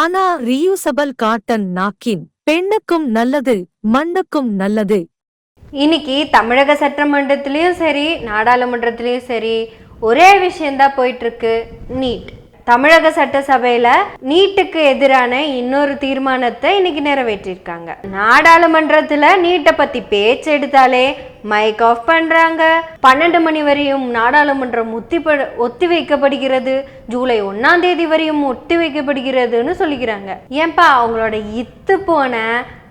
ஆனா reusable cotton நாக்கின் பெண்ணுக்கும் நல்லது மண்ணுக்கும் நல்லது. இன்னைக்கு தமிழக சட்டமன்றத்திலயும் சரி நாடாளுமன்றத்திலயும் சரி ஒரே விஷயம்தான் போயிட்டு இருக்கு நீட். தமிழக சட்டசபையில நீட்டுக்கு எதிரான இன்னொரு தீர்மானத்தை இன்னைக்கு நிறைவேற்றிருக்காங்க. நாடாளுமன்றத்துல நீட்டை பத்தி பேச்சு எடுத்தாலே மைக் ஆஃப் பண்றாங்க. பன்னெண்டு மணி வரையும் நாடாளுமன்றம் ஒத்தி ஒத்தி வைக்கப்படுகிறது. ஜூலை ஒன்னாம் தேதி வரையும் ஒத்தி வைக்கப்படுகிறதுன்னு சொல்லிக்கிறாங்க. ஏன்பா அவங்களோட இத்து போன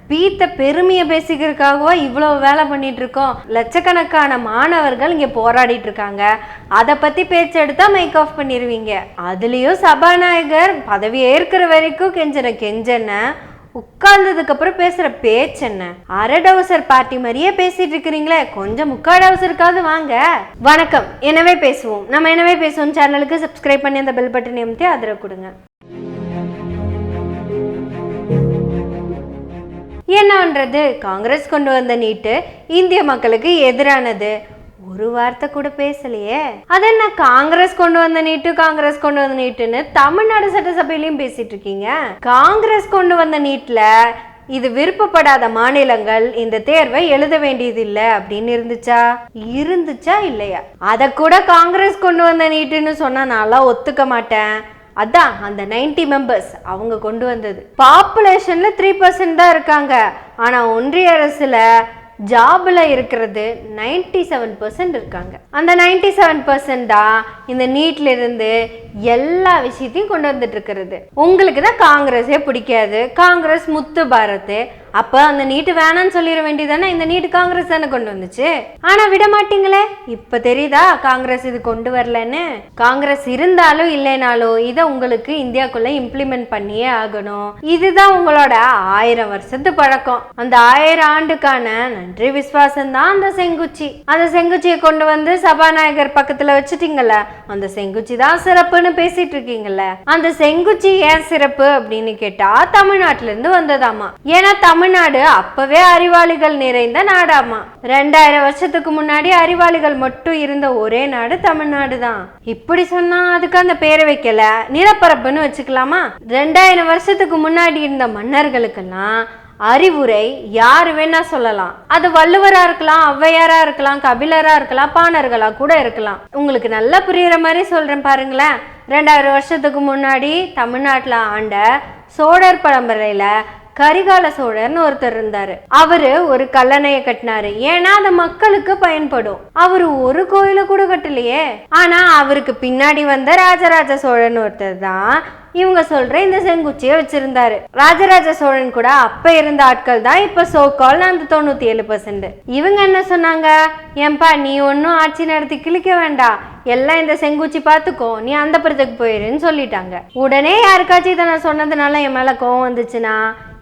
பீத்த பெருமையை பேசிக்கிறதுக்காகவா இவ்வளோ வேலை பண்ணிட்டு இருக்கோம் லட்சக்கணக்கான மாணவர்கள் இங்கே போராடிட்டு இருக்காங்க அதை பற்றி பேச்சு எடுத்தால் மேக் ஆஃப் பண்ணிடுவீங்க அதுலேயும் சபாநாயகர் பதவி ஏற்கிற வரைக்கும் கெஞ்சன கெஞ்சன உட்கார்ந்ததுக்கு அப்புறம் பேசுற பேச்சு என்ன அரடவுசர் பார்ட்டி மாதிரியே பேசிட்டு இருக்கிறீங்களே கொஞ்சம் முக்காடவுசருக்காவது வாங்க. வணக்கம். எனவே பேசுவோம். நம்ம எனவே பேசுவோம்? சேனலுக்கு சப்ஸ்கிரைப் பண்ணி அந்த பெல் பட்டன் நிமித்தி ஆதரவு கொடுங்க. என்னன்றது காங்கிரஸ் கொண்டு வந்த நீட்டு இந்திய மக்களுக்கு எதிரானது. ஒரு வார்த்தை கூட பேசலையே. அது என்ன காங்கிரஸ் கொண்டு வந்த நீட்டு காங்கிரஸ் கொண்டு வந்த நீட்டுன்னு தமிழ்நாடு சட்டசபையிலையும் பேசிட்டு இருக்கீங்க. காங்கிரஸ் கொண்டு வந்த நீட்ல இது விருப்பப்படாத மாநிலங்கள் இந்த தேர்வை எழுத வேண்டியது இல்லை அப்படின்னு இருந்துச்சா? இருந்துச்சா இல்லையா? அதை கூட காங்கிரஸ் கொண்டு வந்த நீட்டுன்னு சொன்னா நான்லாம் ஒத்துக்க மாட்டேன். அதான் அந்த 90 மெம்பர்ஸ் அவங்க கொண்டு வந்தது. பாப்புலேஷன்ல த்ரீ பர்சன்ட் தான் இருக்காங்க. ஆனா ஒன்றிய அரசுல ஜாப்ல இருக்கிறது 97% செவன் பர்சன்ட் இருக்காங்க. அந்த 97% செவன் பர்சன்ட் தான் இந்த நீட்ல இருந்து எல்லா விஷயத்தையும் கொண்டு வந்துட்டு இருக்கிறது உங்களுக்கு தான் காங்கிரஸே பிடிக்காது. காங்கிரஸ் முத்து பாரத். அப்ப அந்த நீட்டு வேணாம்னு சொல்லிட வேண்டியதானே இந்த நீட்டு காங்கிரஸ் தானே கொண்டு வந்துச்சு? ஆனா விட மாட்டீங்களே? இப்ப தெரியுதா காங்கிரஸ் இது கொண்டு வரலன்னு? காங்கிரஸ் இருந்தாலும் இல்லைனாலும் இதை உங்களுக்கு இந்தியாக்குள்ள இம்ப்ளிமெண்ட் பண்ணியே ஆகணும். இதுதான் உங்களோட ஆயிரம் வருஷத்து பழக்கம். அந்த ஆயிரம் ஆண்டுக்கான நன்றி விசுவாசம் தான் அந்த செங்குச்சி. அந்த செங்குச்சியை கொண்டு வந்து சபாநாயகர் பக்கத்துல வச்சுட்டீங்கல்ல? அந்த செங்குச்சி தான் சிறப்பு சிறப்புன்னு பேசிட்டு இருக்கீங்கல்ல? அந்த செங்குச்சி ஏன் சிறப்பு அப்படின்னு கேட்டா தமிழ்நாட்டுல இருந்து வந்ததாமா. ஏன்னா தமிழ்நாடு அப்பவே அறிவாளிகள் நிறைந்த நாடாமா. ரெண்டாயிரம் வருஷத்துக்கு முன்னாடி அறிவாளிகள் மட்டும் இருந்த ஒரே நாடு தமிழ்நாடு தான் இப்படி சொன்னா அதுக்கு அந்த பேரை வைக்கல. நிலப்பரப்புன்னு வச்சுக்கலாமா? ரெண்டாயிரம் வருஷத்துக்கு முன்னாடி இருந்த மன்னர்களுக்கெல்லாம் அறிவுரை யார் வேணா சொல்லலாம். அது வள்ளுவரா இருக்கலாம் ஔவையாரா இருக்கலாம் கபிலரா இருக்கலாம் பாணர்களா கூட இருக்கலாம். உங்களுக்கு நல்லா புரியுற மாதிரி சொல்றேன் பாருங்களேன். ரெண்டாயிரம் வருஷத்துக்கு முன்னாடி தமிழ்நாட்டில் ஆண்ட சோழர் பரம்பரையில கரிகால சோழர்னு ஒருத்தர் இருந்தார். அவரு ஒரு கல்லணையை கட்டினாரு. ஏன்னா அது மக்களுக்கு பயன்படும். அவரு ஒரு கோயில கூட கட்டலையே. ஆனா அவருக்கு பின்னாடி வந்த ராஜராஜ சோழன் ஒருத்தர் தான் இவங்க சொல்ற இந்த செங்குச்சியை வச்சிருந்தாரு. ராஜராஜ சோழன் கூட அப்ப இருந்த ஆட்கள் தான் இப்ப சோக்கால் அந்த தொண்ணூத்தி ஏழு பர்சன்ட் இவங்க என்ன சொன்னாங்க? ஏன்பா நீ ஒன்னும் ஆட்சி நடத்தி கிழிக்க வேண்டாம். எல்லாம் இந்த செங்குச்சி பார்த்துக்கோ. நீ அந்த புறத்துக்கு போயிருன்னு சொல்லிட்டாங்க. உடனே யாருக்காச்சும் இதை நான் சொன்னதுனால என் மேல கோவம் வந்துச்சுன்னா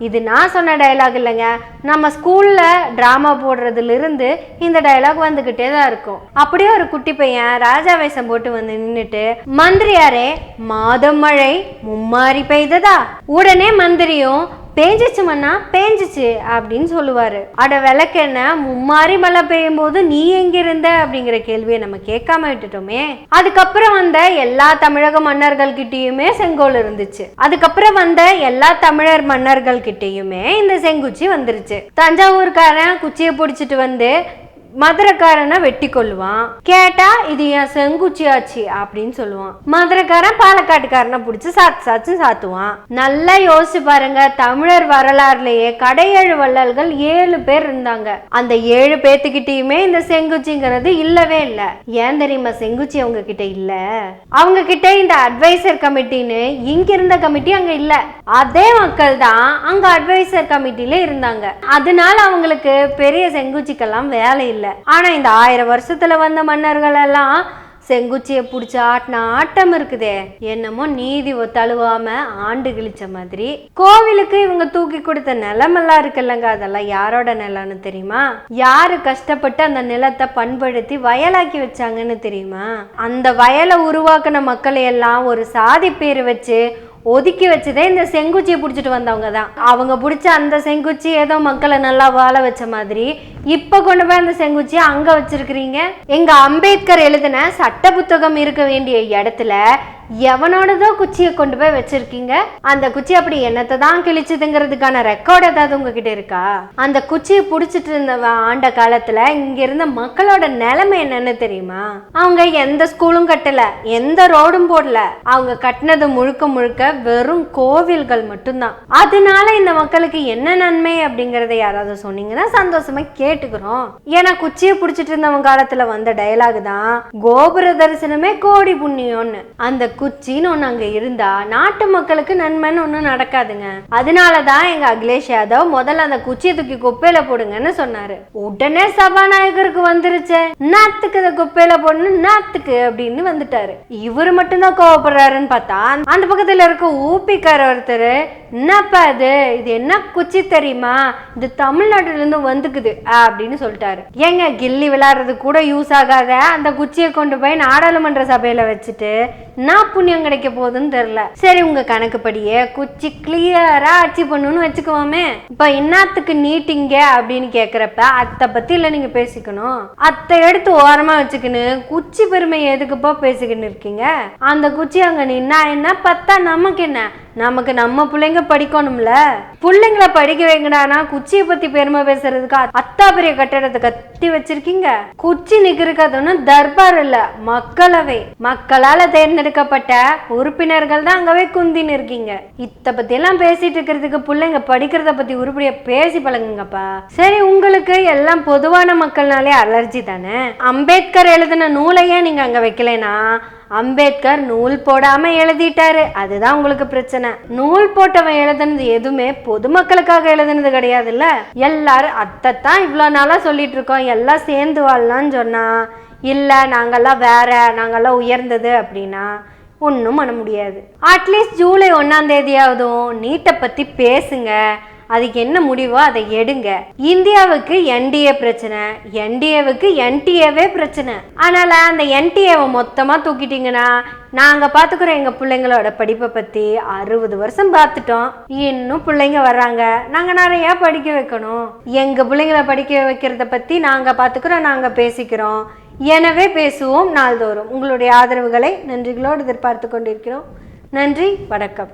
இது நான் சொன்ன டயலாக் இல்லைங்க. நம்ம ஸ்கூலில் ட்ராமா போடுறதுலேருந்து இந்த டயலாக் வந்துக்கிட்டே தான் இருக்கும். அப்படியே ஒரு குட்டி பையன் ராஜா வேஷம் போட்டு வந்து நின்றுட்டு மந்திரியாரே மாதம் மழை மும்மாரி பெய்ததா? உடனே மந்திரியும் பேஞ்சிச்சு மண்ணா பேஞ்சிச்சு அப்படின்னு சொல்லுவாரு. அட விளக்கென்ன மும்மாரி மழை பெய்யும் போது நீ எங்க இருந்த அப்படிங்கிற கேள்வியை நம்ம கேட்காம விட்டுட்டோமே. அதுக்கப்புறம் வந்த எல்லா தமிழக மன்னர்கள் கிட்டயுமே செங்கோல் இருந்துச்சு. அதுக்கப்புறம் வந்த எல்லா தமிழர் மன்னர்கள் கிட்டயுமே இந்த செங்குச்சி வந்துருச்சு. தஞ்சாவூர்காரன் குச்சியை பிடிச்சிட்டு வந்து மதுரக்காரனை வெட்டி கொள்ளுவான் கேட்டா இது என் செங்குச்சியாச்சு அப்படின்னு சொல்லுவான். மதுரைக்காரன் பாலக்காட்டுக்காரனை பிடிச்சி சாத்து சாத்து சாத்துவான். நல்லா யோசிச்சு பாருங்க தமிழர் வரலாறுலயே கடையேழு வள்ளல்கள் ஏழு பேர் இருந்தாங்க. அந்த ஏழு பேத்துக்கிட்டயுமே இந்த செங்குச்சிங்கிறது இல்லவே இல்லை. ஏன் தெரியுமா செங்குச்சி அவங்க கிட்ட இல்ல? அவங்க கிட்ட இந்த அட்வைசர் கமிட்டின்னு இங்க இருந்த கமிட்டி அங்க இல்ல. அதே மக்கள் தான் அங்க அட்வைசர் கமிட்டில இருந்தாங்க. அதனால அவங்களுக்கு பெரிய செங்குச்சிக்கெல்லாம் வேலை இல்லை. ஆனா இந்த ஆயிரம் வருஷத்துல வந்த மன்னர்கள் எல்லாம் செங்குச்சியை பிடிச்ச ஆட்டின ஆட்டம் இருக்குதே. என்னமோ நீதி தழுவாம ஆண்டு கிழிச்ச மாதிரி. கோவிலுக்கு இவங்க தூக்கி கொடுத்த நிலமெல்லாம் இருக்குல்லங்க அதெல்லாம் யாரோட நிலம்னு தெரியுமா? யாரு கஷ்டப்பட்டு அந்த நிலத்தை பண்படுத்தி வயலாக்கி வச்சாங்கன்னு தெரியுமா? அந்த வயலை உருவாக்குன மக்களை எல்லாம் ஒரு சாதி பேர் வச்சு ஒதுக்கி வச்சதே இந்த செங்குச்சியை பிடிச்சிட்டு வந்தவங்க தான் அவங்க பிடிச்ச அந்த செங்குச்சி ஏதோ மக்களை நல்லா வாழ வச்ச மாதிரி. இப்போ கொண்டு போய் அந்த செங்குச்சியை அங்கே வச்சிருக்கிறீங்க? எங்க அம்பேத்கர் எழுதின சட்ட புத்தகம் இருக்க வேண்டிய இடத்துல எவனோடதோ குச்சியை கொண்டு போய் வச்சிருக்கீங்க? அந்த குச்சி அப்படி என்னத்தை தான் கிழிச்சதுங்கிறதுக்கான ரெக்கார்ட் ஏதாவது உங்ககிட்ட இருக்கா? அந்த குச்சியை புடிச்சிட்டு இருந்த ஆண்ட காலத்துல இங்க இருந்த மக்களோட நிலைமை என்னன்னு தெரியுமா? அவங்க எந்த ஸ்கூலும் கட்டல எந்த ரோடும் போடல. அவங்க கட்டினது முழுக்க முழுக்க வெறும் கோவில்கள் மட்டும்தான். அதனால இந்த மக்களுக்கு என்ன நன்மை அப்படிங்கறத யாராவது சொன்னீங்கன்னா சந்தோஷமா கேட்டுக்கிறோம். ஏன்னா குச்சியை புடிச்சிட்டு இருந்தவங்க காலத்துல வந்த டயலாக் தான் கோபுர தரிசனமே கோடி புண்ணியம்னு. அந்த குச்சின்னு ஒண்ணு அங்க இருந்தா நாட்டு மக்களுக்கு நன்மைன்னு ஒண்ணும் நடக்காதுங்க. அதனாலதான் எங்க அகிலேஷ் யாதவ் முதல்ல அந்த குச்சியை தூக்கி குப்பையில போடுங்கன்னு சொன்னாரு. உடனே சபாநாயகருக்கு வந்துருச்சு. நாத்துக்கு அதை குப்பையில போடணும் நாத்துக்கு அப்படின்னு வந்துட்டாரு. இவரு மட்டும்தான் கோவப்படுறாருன்னு பார்த்தா அந்த பக்கத்துல இருக்க ஊப்பிக்கார ஒருத்தர் என்னப்பா இது? இது என்ன குச்சி தெரியுமா? இது தமிழ்நாட்டிலிருந்து வந்துக்குது அப்படின்னு சொல்லிட்டாரு. ஏங்க கில்லி விளையாடுறது கூட யூஸ் ஆகாத? அந்த குச்சியை கொண்டு போய் நாடாளுமன்ற சபையில வச்சுட்டு நான் புண்ணியம் கிடைக்க போகுதுன்னு தெரியல. சரி உங்க கணக்குப்படியே குச்சி கிளியரா ஆட்சி பண்ணுன்னு வச்சுக்குவோமே. இப்ப என்னத்துக்கு நீட்டிங்க அப்படின்னு கேக்குறப்ப அத்தை பத்தி இல்ல நீங்க பேசிக்கணும். அத்தை எடுத்து ஓரமா வச்சுக்கின்னு குச்சி பெருமை எதுக்குப்பா பேசிக்கின்னு இருக்கீங்க? அந்த குச்சி அங்க நின்னா என்ன பத்தா நமக்கு என்ன? நமக்கு நம்ம பிள்ளைங்க படிக்கணும்ல. பிள்ளைங்கள படிக்க வைங்கடானா குச்சியை பத்தி பெருமை பேசுறதுக்கு அத்தா பெரிய கட்டடத்தை கத்தி வச்சிருக்கீங்க. குச்சி நிக்கிறதுன்னு தர்பார் இல்ல மக்களவை. மக்களால தேர்ந்தெடுக்கப்பட்ட உறுப்பினர்கள் தான் அங்கவே குந்தின்னு இருக்கீங்க. இத்த பத்தி எல்லாம் பேசிட்டு இருக்கிறதுக்கு பிள்ளைங்க படிக்கிறத பத்தி உருப்படியா பேசி பழகுங்கப்பா. சரி உங்களுக்கு எல்லாம் பொதுவான மக்கள்னாலே அலர்ஜி தானே? அம்பேத்கர் எழுதின நூலையே நீங்க அங்க வைக்கலைனா அம்பேத்கர் நூல் போடாமல் எழுதிட்டாரு. அதுதான் உங்களுக்கு பிரச்சனை. நூல் போட்டவன் எழுதுனது எதுவுமே பொதுமக்களுக்காக எழுதுனது கிடையாதுல்ல? எல்லாரும் அத்தைத்தான் இவ்வளோ நாளாக சொல்லிட்டு இருக்கோம் எல்லாம் சேர்ந்து வாழலாம்னு சொன்னால் இல்லை நாங்கள்லாம் வேற நாங்கள்லாம் உயர்ந்தது அப்படின்னா ஒன்றும் பண்ண முடியாது. அட்லீஸ்ட் ஜூலை ஒன்றாம் தேதியாவதும் நீட்டை பற்றி பேசுங்க. அதுக்கு என்ன முடிவோ அதை எடுங்க. இந்தியாவுக்கு என்டிஏ பிரச்சனை என்டிஏவுக்கு என்டிஏவே பிரச்சனை. அதனால அந்த என்டிஏவை மொத்தமாக தூக்கிட்டீங்கன்னா நாங்கள் பார்த்துக்குறோம் எங்கள் பிள்ளைங்களோட படிப்பை பற்றி அறுபது வருஷம் பார்த்துட்டோம் இன்னும் பிள்ளைங்க வர்றாங்க. நாங்கள் நிறையா படிக்க வைக்கணும். எங்கள் பிள்ளைங்களை படிக்க வைக்கிறத பற்றி நாங்கள் பார்த்துக்குறோம் நாங்கள் பேசிக்கிறோம். எனவே பேசுவோம் நாள்தோறும். உங்களுடைய ஆதரவுகளை நன்றிகளோடு எதிர்பார்த்து கொண்டிருக்கிறோம். நன்றி வணக்கம்.